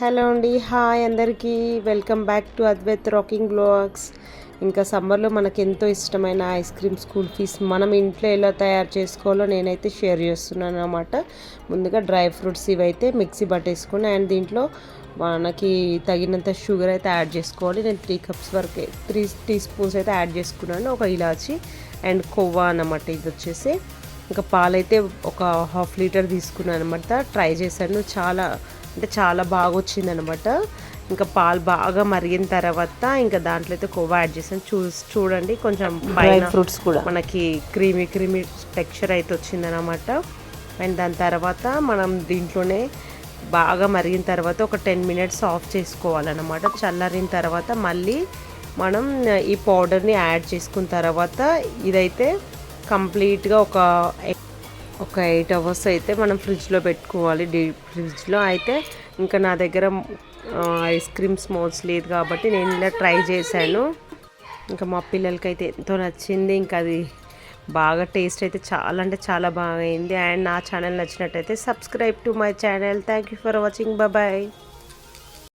Hello అండి hi అందరికీ. Welcome back to Advaith rocking blogs ఇంకా సమ్మర్లో మనకు ఎంతో ఇష్టమైన ఐస్ క్రీమ్ స్కూల్ ఫీస్ మనం ఇంట్లో ఎలా తయారు చేసుకోవాలో నేనైతే షేర్ చేస్తున్నాను అనమాట ముందుగా డ్రై ఫ్రూట్స్ ఇవైతే మిక్సీ పట్టేసుకుని అండ్ దీంట్లో మనకి తగినంత షుగర్ అయితే యాడ్ చేసుకోవాలి. నేను త్రీ కప్స్ వరకు త్రీ టీ స్పూన్స్ అయితే యాడ్ చేసుకున్నాను. ఒక ఇలాచి అండ్ కొవ్వా అన్నమాట ఇది వచ్చేసి. ఇంకా పాలైతే ఒక హాఫ్ లీటర్ తీసుకున్నాను అనమాట ట్రై చేశాను. చాలా అంటే చాలా బాగా వచ్చింది అనమాట ఇంకా పాలు బాగా మరిగిన తర్వాత ఇంకా దాంట్లో అయితే కొవ్వ యాడ్ చేసాను చూ చూడండి కొంచెం పైన ఫ్రూట్స్ కూడా. మనకి క్రీమీ క్రీమీ టెక్స్చర్ అయితే వచ్చిందనమాట. అండ్ దాని తర్వాత మనం దీంట్లోనే బాగా మరిగిన తర్వాత ఒక టెన్ మినిట్స్ ఆఫ్ చేసుకోవాలన్నమాట చల్లారిన తర్వాత మళ్ళీ మనం ఈ పౌడర్ని యాడ్ చేసుకున్న తర్వాత ఇదైతే కంప్లీట్గా ఒక ఒక ఎయిట్ అవర్స్ అయితే మనం ఫ్రిడ్జ్లో పెట్టుకోవాలి. డీ ఫ్రిడ్జ్లో అయితే ఇంకా నా దగ్గర ఐస్ క్రీమ్ స్మోల్స్ లేదు కాబట్టి నేను ఇలా ట్రై చేశాను. ఇంకా మా పిల్లలకి అయితే ఎంతో నచ్చింది. ఇంకా అది బాగా టేస్ట్ అయితే చాలా అంటే చాలా బాగా అయింది. అండ్ నా ఛానల్ నచ్చినట్టయితే subscribe to my channel. Thank you for watching. Bye.